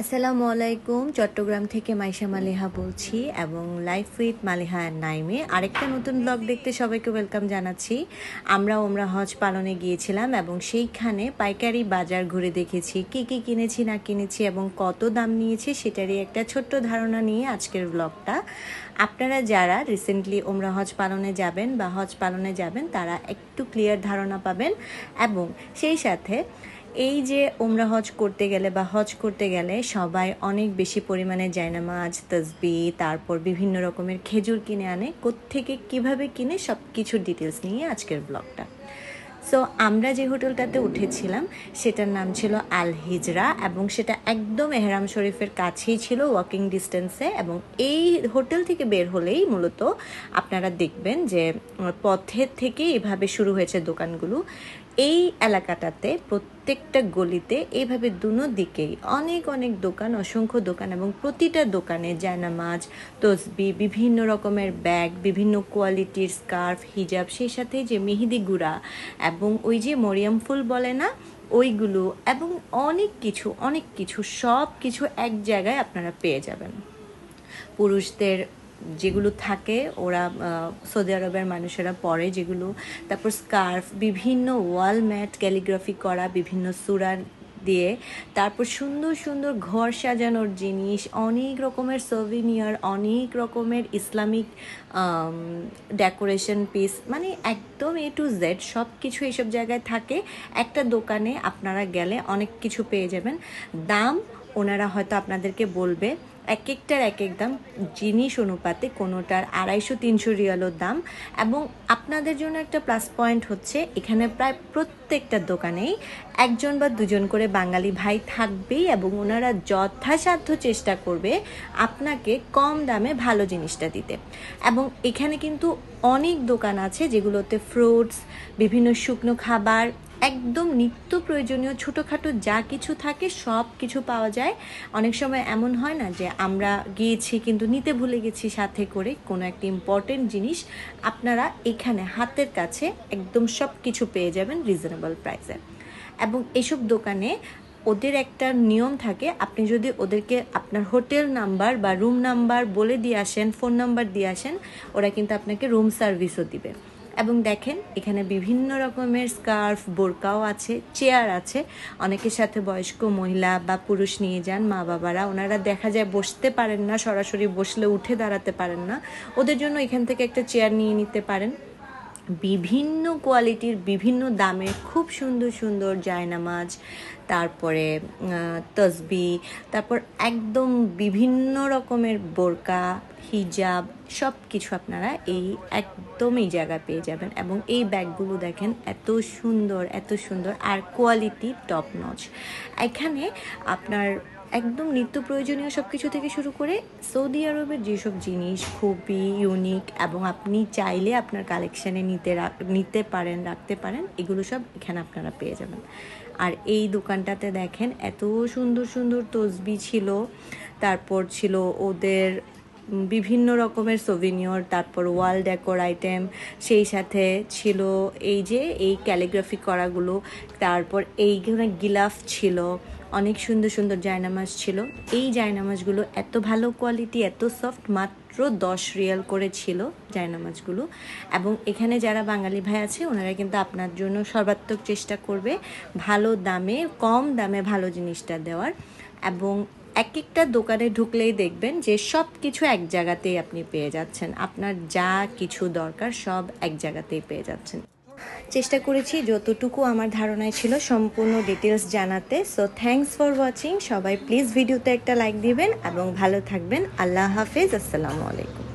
আসসালামু আলাইকুম, চট্টগ্রাম থেকে মাইশা মালিহা বলছি এবং লাইফ উইথ মালিহা নাইমে আরেকটা নতুন ব্লগ দেখতে সবাইকে ওয়েলকাম জানাচ্ছি। আমরা ওমরা হজ পালনে গিয়েছিলাম এবং সেইখানে পাইকারি বাজার ঘুরে দেখেছি, কি কি কিনেছি, না কিনেছি এবং কত দাম নিয়েছি সেটারই একটা ছোট্ট ধারণা নিয়ে আজকের ব্লগটা আপনারা যারা রিসেন্টলি ওমরা হজ পালনে যাবেন বা হজ পালনে যাবেন, তারা একটু ক্লিয়ার ধারণা পাবেন এবং সেই সাথে এই যে ওমরা হজ করতে গেলে বা হজ করতে গেলে সবাই অনেক বেশি পরিমাণে জায়নামাজ তসবি তারপর বিভিন্ন রকমের খেজুর কিনে আনে। কোত্থেকে কীভাবে কিনে সব কিছুর ডিটেলস নিয়ে আজকের ব্লগটা সো আমরা যে হোটেলটাতে উঠেছিলাম, সেটার নাম ছিল আল হিজরা এবং সেটা একদম এহরাম শরীফের কাছেই ছিল ওয়াকিং ডিস্টেন্সে এবং এই হোটেল থেকে বের হলেই মূলত আপনারা দেখবেন যে পথের থেকে এভাবে শুরু হয়েছে দোকানগুলো। এই এলাকাটাতে প্রত্যেকটা গলিতে এইভাবে দুনো দিকেই অনেক অনেক দোকান, অসংখ্য দোকান এবং প্রতিটা দোকানে জায়নামাজ তসবি, বিভিন্ন রকমের ব্যাগ, বিভিন্ন কোয়ালিটির স্কার্ফ, হিজাব, সেই সাথে যে মেহেদি গুঁড়া এবং ওই যে মরিয়াম ফুল বলে না, ওইগুলো এবং অনেক কিছু অনেক কিছু সব কিছু এক জায়গায় আপনারা পেয়ে যাবেন। পুরুষদের যেগুলো থাকে, ওরা সৌদি আরবের মানুষেরা পরে যেগুলো, তারপর স্কার্ফ, বিভিন্ন ওয়াল ম্যাট ক্যালিগ্রাফি করা, বিভিন্ন সুরার দিয়ে, তারপর সুন্দর সুন্দর ঘর সাজানোর জিনিস, অনেক রকমের সভিনিয়ার অনেক রকমের ইসলামিক ডেকোরেশন পিস মানে একদম এ টু জেড সব কিছু এইসব জায়গায় থাকে। একটা দোকানে আপনারা গেলে অনেক কিছু পেয়ে যাবেন। দাম ওনারা হয়তো আপনাদেরকে বলবে। এক একটার এক এক দাম, জিনিস অনুপাতে কোনোটার আড়াইশো, তিনশো রিয়ালও দাম। এবং আপনাদের জন্য একটা প্লাস পয়েন্ট হচ্ছে, এখানে প্রায় প্রত্যেকটা দোকানেই একজন বা দুজন করে বাঙালি ভাই থাকবেই এবং ওনারা যথাসাধ্য চেষ্টা করবে আপনাকে কম দামে ভালো জিনিসটা দিতে। এবং এখানে কিন্তু অনেক দোকান আছে যেগুলোতে ফ্রুটস বিভিন্ন শুকনো খাবার একদম নিত্য প্রয়োজনীয়, ছোটোখাটো যা কিছু থাকে সব কিছু পাওয়া যায়। অনেক সময় এমন হয় না যে আমরা গিয়েছি কিন্তু নিতে ভুলে গেছি সাথে করে কোনো একটা ইম্পর্টেন্ট জিনিস আপনারা এখানে হাতের কাছে একদম সব কিছু পেয়ে যাবেন রিজনেবল প্রাইসে এবং এসব দোকানে ওদের একটা নিয়ম থাকে, আপনি যদি ওদেরকে আপনার হোটেল নাম্বার বা রুম নাম্বার বলে দিয়ে আসেন ফোন নাম্বার দিয়ে আসেন, ওরা কিন্তু আপনাকে রুম সার্ভিসও দিবে। এবং দেখেন, এখানে বিভিন্ন রকমের স্কার্ফ, বোরকাও আছে, চেয়ার আছে। অনেকের সাথে বয়স্ক মহিলা বা পুরুষ নিয়ে যান মা বাবারা ওনারা দেখা যায় বসতে পারেন না, সরাসরি বসলে উঠে দাঁড়াতে পারেন না। ওদের জন্য এখান থেকে একটা চেয়ার নিয়ে নিতে পারেন। বিভিন্ন কোয়ালিটির, বিভিন্ন দামের খুব সুন্দর সুন্দর জায়নামাজ তারপরে তসবি, তারপর একদম বিভিন্ন রকমের বোরকা, হিজাব সব কিছু আপনারা এই একদম এই জায়গায় পেয়ে যাবেন এবং এই ব্যাগগুলো দেখেন এত সুন্দর এত সুন্দর আর কোয়ালিটি টপ নচ এখানে আপনার একদম নিত্য প্রয়োজনীয় সব কিছু থেকে শুরু করে সৌদি আরবের যেসব জিনিস, খুবই ইউনিক এবং আপনি চাইলে আপনার কালেকশানে নিতে নিতে পারেন, রাখতে পারেন, এগুলো সব এখানে আপনারা পেয়ে যাবেন। আর এই দোকানটাতে দেখেন এত সুন্দর সুন্দর তসবি ছিল, তারপর ছিল ওদের বিভিন্ন রকমের সোভিনিয়র তারপর ওয়াল ডেকোর আইটেম সেই সাথে ছিল এই যে, এই ক্যালিগ্রাফি করাগুলো, তারপর এইখানে গিলাফ ছিল অনেক সুন্দর সুন্দর জায়নামাজ ছিল। এই জায়নামাজগুলো এত ভালো কোয়ালিটি এত সফট মাত্র দশ রিয়াল করে ছিল জায়নামাজগুলো। এবং এখানে যারা বাঙালি ভাই আছে, ওনারা কিন্তু আপনার জন্য সর্বাত্মক চেষ্টা করবে ভালো দামে, কম দামে ভালো জিনিসটা দেওয়ার। এবং এক একটা দোকানে ঢুকলেই দেখবেন যে সব কিছু এক জায়গাতেই আপনি পেয়ে যাচ্ছেন। আপনার যা কিছু দরকার সব এক জায়গাতেই পেয়ে যাচ্ছেন। চেষ্টা করেছি, যতটুকু আমার ধারণায় ছিল সম্পূর্ণ ডিটেলস জানাতে। সো থ্যাংকস ফর ওয়াচিং সবাই প্লিজ ভিডিওতে একটা লাইক দিবেন এবং ভালো থাকবেন। আল্লাহ হাফেজ। আসসালামু আলাইকুম।